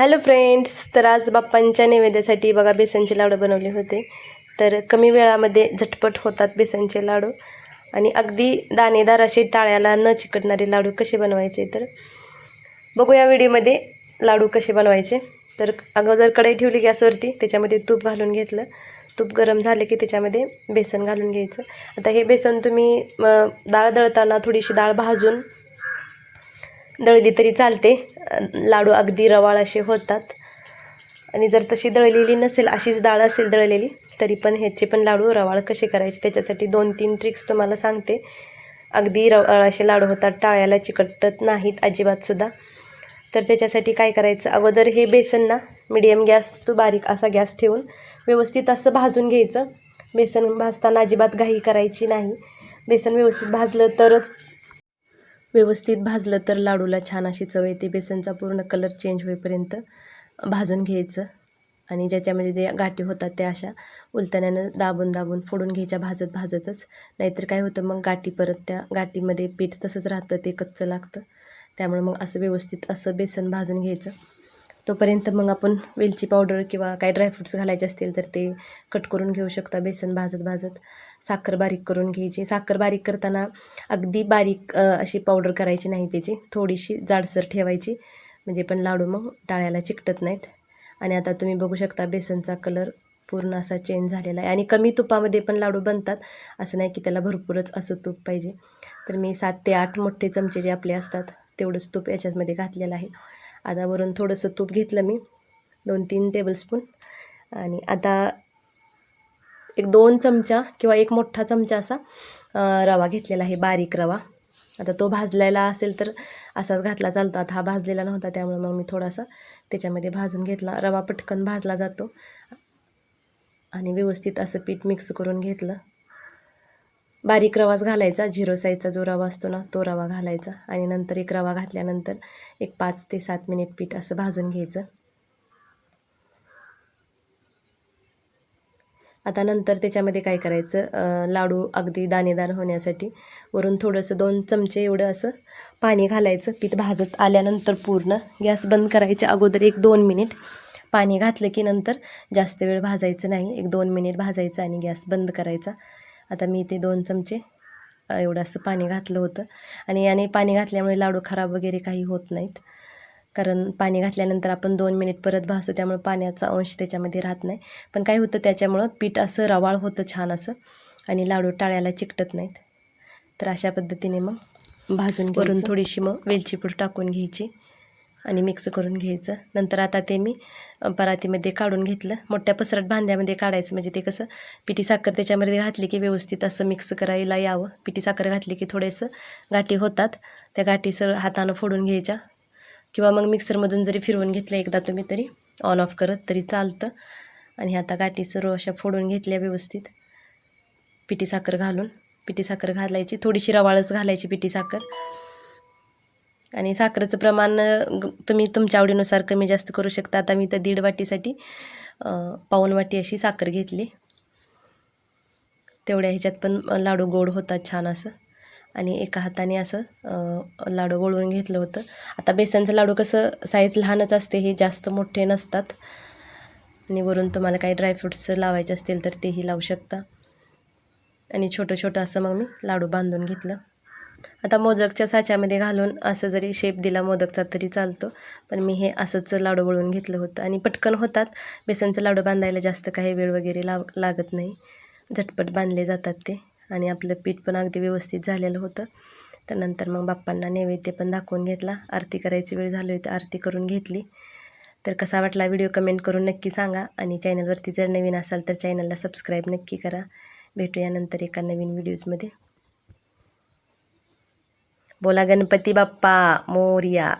Hello friends तर आज बाप्पांच्या नैवेद्यासाठी बघा बेसनचे लाडू बनवले होते. तर कमी वेळामध्ये झटपट होतात बेसनचे लाडू. आणि अगदी दाणेदार असे टाळ्याला न चिकटणारे लाडू कसे बनवायचे तर बघूया व्हिडिओमध्ये लाडू कसे बनवायचे. तर अगोदर कढई ठेवली गॅसवरती त्याच्यामध्ये तूप घालून घेतलं. तूप गरम झाले की त्याच्यामध्ये बेसन घालून घ्यायचं. आता हे बेसन तुम्ही डाळ दळताना थोडीशी डाळ भाजून दळली तरी चालते. लाडू अगदी रवाळ असे होतात. आणि जर तशी दळलेली नसेल अशीच डाळ असेल दळलेली तरी पण ह्याचे पण लाडू रवाळ कसे करायचे? त्याच्यासाठी दोन तीन ट्रिक्स तुम्हाला सांगते. अगदी रवाळ असे लाडू होतात टाळ्याला चिकटत नाहीत अजिबातसुद्धा तर त्याच्यासाठी काय करायचं? अगोदर हे बेसन ना मिडियम गॅस तो बारीक असा गॅस ठेवून व्यवस्थित असं भाजून घ्यायचं. बेसन भाजताना अजिबात घाई करायची नाही. बेसन व्यवस्थित भाजलं तरच व्यवस्थित भाजलं तर लाडूला छान अशी चव येते. बेसनचा पूर्ण कलर चेंज होईपर्यंत भाजून घ्यायचं. आणि ज्याच्यामध्ये जे गाठी होतात त्या अशा उलटण्यानं दाबून दाबून फोडून घ्यायच्या भाजत भाजतच. नाहीतर काय होतं मग गाठी परत त्या गाठीमध्ये पीठ तसंच राहतं ते कच्चं लागतं. त्यामुळे मग असं व्यवस्थित असं बेसन भाजून घ्यायचं. तोपर्यंत मग आपण वेलची पावडर किंवा काही ड्रायफ्रुट्स घालायचे असतील तर ते कट करून घेऊ शकता. बेसन भाजत भाजत साखर बारीक करून घ्यायची. साखर बारीक करताना अगदी बारीक अशी पावडर करायची नाही त्याची. थोडीशी जाडसर ठेवायची. म्हणजे पण लाडू मग टाळ्याला चिकटत नाहीत. आणि आता तुम्ही बघू शकता बेसनचा कलर पूर्ण असा चेंज झालेला आहे. आणि कमी तुपामध्ये पण लाडू बनतात. असं नाही की त्याला भरपूरच असं तूप पाहिजे. तर मी सात ते आठ मोठे चमचे जे आपले असतात तेवढंच तूप याच्यामध्ये घातलेलं आहे. आदावरून थोडंसं तूप घेतलं मी दोन तीन टेबलस्पून आणि आता एक दोन चमचा किंवा एक मोठा चमचा असा रवा घेतलेला आहे बारीक रवा. आता तो भाजलेला असेल तर असाच घातला चालतो. आता हा भाजलेला नव्हता त्यामुळे मग मी थोडासा त्याच्यामध्ये भाजून घेतला. रवा पटकन भाजला जातो. आणि व्यवस्थित असं पीठ मिक्स करून घेतलं. बारीक रवाच घालायचा झिरो साईजचा जो रवा असतो ना तो रवा घालायचा आणि नंतर एक रवा घातल्यानंतर एक पाच ते सात मिनिट पीठ असं भाजून घ्यायचं. आता नंतर त्याच्यामध्ये काय करायचं लाडू अगदी दाणेदार होण्यासाठी वरून थोडंसं दोन चमचे एवढं असं पाणी घालायचं. पीठ भाजत आल्यानंतर पूर्ण गॅस बंद करायच्या अगोदर एक दोन मिनिट पाणी घातलं की नंतर जास्त वेळ भाजायचं नाही. एक दोन मिनिट भाजायचं आणि गॅस बंद करायचा. आता मी ते दोन चमचे एवढं असं पाणी घातलं होतं. आणि याने पाणी घातल्यामुळे लाडू खराब वगैरे काही होत नाहीत. कारण पाणी घातल्यानंतर आपण दोन मिनिट परत भासतो त्यामुळे पाण्याचा अंश त्याच्यामध्ये राहत नाही. पण काय होतं त्याच्यामुळं पीठ असं रवाळ होतं छान असं आणि लाडू टाळ्याला चिकटत नाहीत. तर अशा पद्धतीने मग भाजून करून थोडीशी मग वेलची पूड टाकून घ्यायची. आणि मिक्स करून घ्यायचं. नंतर आता ते मी परातीमध्ये काढून घेतलं. मोठ्या पसरट भांड्यामध्ये काढायचं. म्हणजे ते कसं पिठी साखर त्याच्यामध्ये घातली की व्यवस्थित असं मिक्स करायला यावं. पिठी साखर घातली की थोडेसं गाठी होतात. त्या गाठी सर हातानं फोडून घ्यायच्या. किंवा मग मिक्सरमधून जरी फिरवून घेतलं एकदा तुम्ही तरी ऑन ऑफ करत तरी चालतं. आणि आता गाठी सर्व अशा फोडून घेतल्या व्यवस्थित. पिठी साखर घालून. पिठी साखर घालायची. थोडीशी रवाळच घालायची पिठी साखर. आणि साखरेचं प्रमाण ग- तुम्ही तुमच्या आवडीनुसार कमी जास्त करू शकता. आता मी तर दीड वाटीसाठी पाऊन वाटी अशी साखर घेतली. तेवढ्या ह्याच्यात पण लाडू गोड होतात छान असं. आणि एका हाताने असं लाडू गोळवून घेतलं होतं. आता बेसनचं लाडू कसं साईज लहानच असते हे जास्त मोठे नसतात. आणि वरून तुम्हाला काही ड्रायफ्रुट्स लावायचे असतील तर तेही लावू शकता. आणि छोटं छोटं असं मग मी लाडू बांधून घेतलं. आता मोदकच्या साच्यामध्ये घालून असं जरी शेप दिला मोदकचा तरी चालतो. पण मी हे असंच लाडू वळून घेतलं होतं. आणि पटकन होतात. बेसनचं लाडू बांधायला जास्त काही वेळ वगैरे लाव लागत नाही. झटपट बांधले जातात ते. आणि आपलं पीठ पण अगदी व्यवस्थित झालेलं होतं. तर नंतर मग बाप्पांना नैवेद्य पण दाखवून घेतला. आरती करायची वेळ झाली होती. आरती करून घेतली. तर कसा वाटला व्हिडिओ कमेंट करून नक्की सांगा. आणि चॅनलवरती जर नवीन असाल तर चॅनलला सबस्क्राईब नक्की करा. भेटूया नंतर एका नवीन व्हिडिओजमध्ये बोला गणपती बाप्पा मोरया